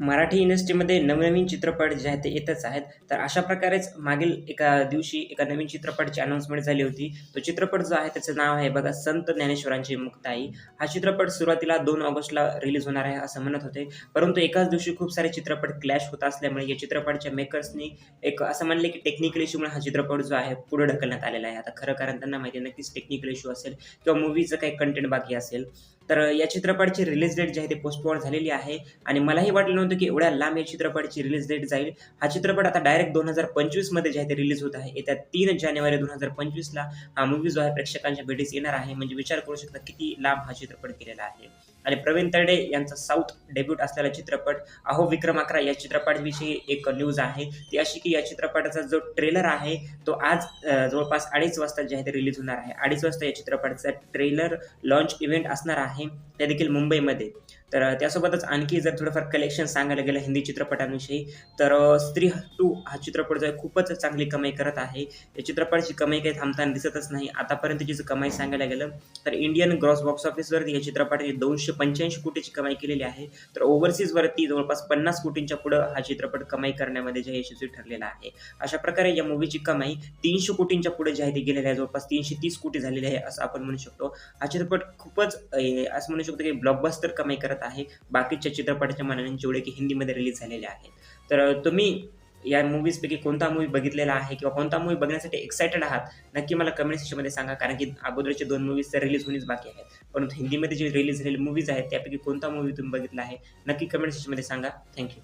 मराठी इंडस्ट्रीमध्ये नवनवीन चित्रपट जे आहेत ते येतच आहेत. तर अशा प्रकारेच मागील एका दिवशी एका नवीन चित्रपटची अनाउन्समेंट झाली होती. तो चित्रपट जो आहे त्याचं नाव आहे बघा संत ज्ञानेश्वरांची मुक्ताई. हा चित्रपट सुरुवातीला दोन ऑगस्टला रिलीज होणार आहे असं म्हणत होते. परंतु एकाच दिवशी खूप सारे चित्रपट क्लॅश होत असल्यामुळे या चित्रपटाच्या मेकर्सनी एक असं म्हणले की टेक्निकल इश्यूमुळे हा चित्रपट जो आहे पुढे ढकलण्यात आलेला आहे. आता खरं कारण त्यांना माहिती आहे नक्कीच टेक्निकल इश्यू असेल किंवा मूवीचं काही कंटेंट बाकी असेल. तर या चित्रपटाची रिलीज डेट जी आहे ते पोस्टपोन झालेली आहे. आणि मलाही वाटलं नव्हतं की एवढ्या लांब या चित्रपटाची रिलीज डेट जाईल. हा चित्रपट आता डायरेक्ट दोन हजार पंचवीसमध्ये जे आहे ते रिलीज होत आहे. येत्या तीन जानेवारी दोन हजार पंचवीसला हा मूवी जो आहे प्रेक्षकांच्या भेटीस येणार आहे. म्हणजे विचार करू शकता किती लांब हा चित्रपट केलेला आहे. आणि प्रवीण तरडे यांचा साऊथ डेब्यूट असलेला चित्रपट अहो विक्रम अकरा या चित्रपटाविषयी एक न्यूज आहे. ती अशी की या चित्रपटाचा जो ट्रेलर आहे तो आज जवळपास अडीच वाजता जे आहे ते रिलीज होणार आहे. अडीच वाजता या चित्रपटाचा ट्रेलर लॉन्च इव्हेंट असणार आहे. him. ते देखील मुंबईमध्ये. तर त्यासोबतच आणखी जर थोडंफार कलेक्शन सांगायला गेलं हिंदी चित्रपटांविषयी तर स्त्री टू हा चित्रपट जो आहे खूपच चांगली कमाई करत आहे. या चित्रपटाची कमाई काही थांबताना दिसतच नाही. आतापर्यंतची जर कमाई सांगायला गेलं तर इंडियन ग्रॉस बॉक्स ऑफिसवरती या चित्रपटाची दोनशे पंच्याऐंशी कोटीची कमाई केलेली आहे. तर ओव्हरसीजवरती जवळपास पन्नास कोटींच्या पुढं हा चित्रपट कमाई करण्यामध्ये जे यशस्वी ठरलेला आहे. अशा प्रकारे या मूवीची कमाई तीनशे कोटींच्या पुढे जी आहे ती गेलेली आहे जवळपास तीनशे तीस कोटी झालेली आहे असं आपण म्हणू शकतो. हा चित्रपट खूपच असं म्हणू शकतो की ब्लॉकबस्टर कमाई करत आहे. बाकीच्या चित्रपटाच्या मनाने जेवढे की हिंदीमध्ये रिलीज झालेले आहेत. तर तुम्ही या मूवीजपैकी कोणता मूवी बघितलेला आहे किंवा कोणता मूवी बघण्यासाठी एक्सायटेड आहात? नक्की मला कमेंट सेक्शनमध्ये सांगा कारण की अगोदरचे दोन मूवीज तर रिलीज होणेच बाकी आहेत. परंतु हिंदीमध्ये जे रिलीज झालेले मूवीज आहेत त्यापैकी कोणता मूवी तुम्ही बघितला आहे? नक्की कमेंट सेक्शनमध्ये सांगा. थँक्यू